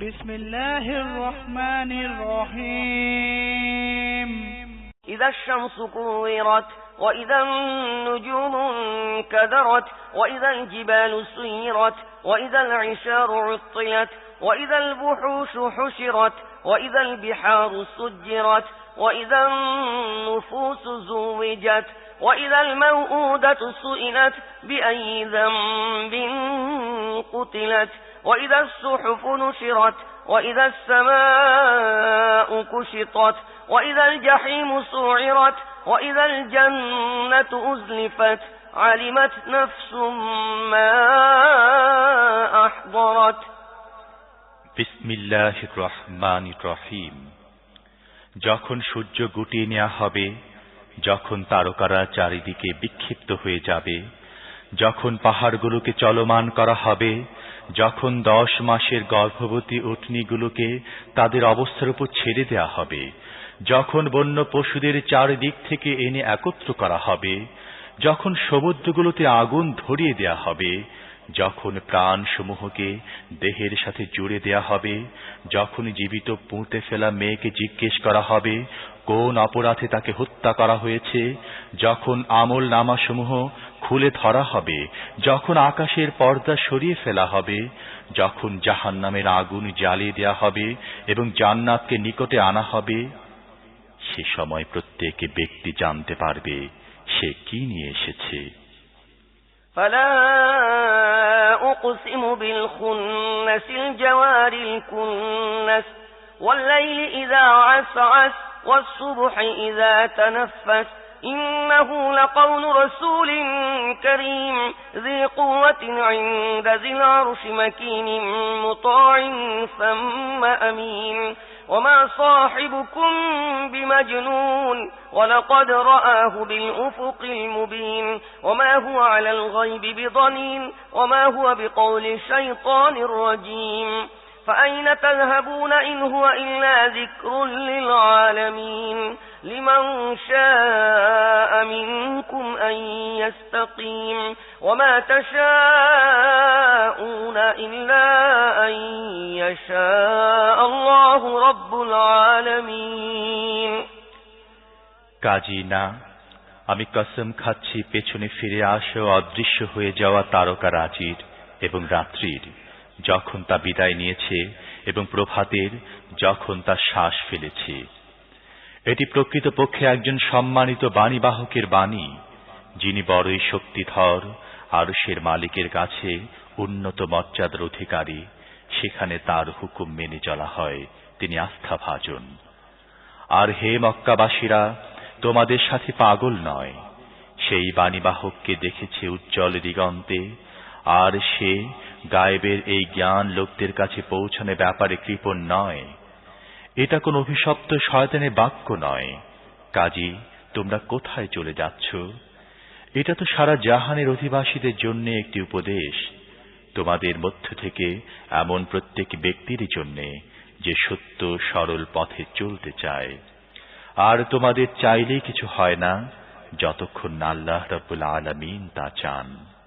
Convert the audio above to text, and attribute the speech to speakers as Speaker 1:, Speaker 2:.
Speaker 1: بسم الله الرحمن الرحيم.
Speaker 2: إذا الشمس كورت وإذا النجوم انكدرت وإذا الجبال سيرت وإذا العشار عطلت وإذا البحوش حشرت وإذا البحار سجرت وإذا النفوس زوجت وإذا الموءودة سئلت بأي ذنب قتلت وإذا الصحف نشرت وإذا السماء كشطت وإذا الجحيم سعرت وإذا الجنة أزلفت علمت نفس ما أحضرت
Speaker 3: বিসমিল্লাহ রহমান রহিম যখন সূর্য গুটিয়ে নেওয়া হবে যখন তারকারা চারিদিকে বিক্ষিপ্ত হয়ে যাবে যখন পাহাড়গুলোকে চলমান করা হবে যখন দশ মাসের গর্ভবতী উটনিগুলোকে তাদের অবস্থার উপর ছেড়ে দেয়া হবে, যখন বন্য পশুদের চারিদিক থেকে এনে একত্র করা হবে, যখন সমুদ্রগুলোতে আগুন ধরিয়ে দেয়া হবে, যখন প্রাণসমূহকে দেহের সাথে জুড়ে দেয়া হবে, যখন জীবিত পুঁতে ফেলা মেয়েকে জিজ্ঞেস করা হবে, কোন অপরাধে তাকে হত্যা করা হয়েছে, যখন আমল নামাসমূহ খুলে ধরা হবে যখন আকাশের পর্দা সরিয়ে ফেলা হবে যখন জাহান নামের আগুন জ্বালিয়ে দেয়া হবে এবং জান্নাতকে নিকটে আনা হবে সে সময় প্রত্যেক ব্যক্তি জানতে পারবে সে কি নিয়ে এসেছে
Speaker 2: فلا أقسم بالخنس الجوار الكنس والليل إذا عسعس والصبح إذا تنفس إنه لقول رسول كريم. ذي قوة عند ذي العرش مكين مطاع ثم أمين. وما صاحبكم بمجنون. ولقد رآه بالأفق المبين. وما هو على الغيب بضنين. وما هو بقول الشيطان الرجيم فأين تذهبون إن هو إلا ذكر للعالمين لمن شاء منكم أن يستقيم وما تشاءون إلا أن يشاء الله رب العالمين
Speaker 3: কাজী না আমি কসম খাচ্ছি পেছনে ফিরে আসো অদৃশ্য হয়ে যাওয়া তারকা রাজির এবং রাত্রির যখন তা বিদায় নিয়েছে এবং প্রভাতের যখন তা শ্বাস ফেলেছে। এটি প্রকৃতপক্ষে একজন সম্মানিত বাণীবাহকের বাণী, যিনি বড়ই শক্তিধর, আরশের মালিকের কাছে উন্নত মর্যাদার অধিকারী, সেখানে তার হুকুম মেনে চলা হয়, তিনি আস্থাভাজন। আর হে মক্কাবাসীরা, তোমাদের সাথে পাগল নয়, সেই বাণীবাহককে দেখেছে উজ্জ্বল দিগন্তে আর সে গায়েবের এই জ্ঞান লোকদের কাছে পৌঁছানোর ব্যাপারে কৃপণ নয়। এটা কোন অভিশপ্ত শয়তানের বাক্য নয়। কাজী, তোমরা কোথায় চলে যাচ্ছ? এটা তো সারা জাহানের অধিবাসীদের জন্য একটি উপদেশ। তোমাদের মধ্য থেকে এমন প্রত্যেক ব্যক্তির জন্যে যে সত্য, সরল পথে চলতে চায়। আর তোমাদের চাইলেই কিছু হয় না, যতক্ষণ আল্লাহ রব্বুল আলমিন তা চান।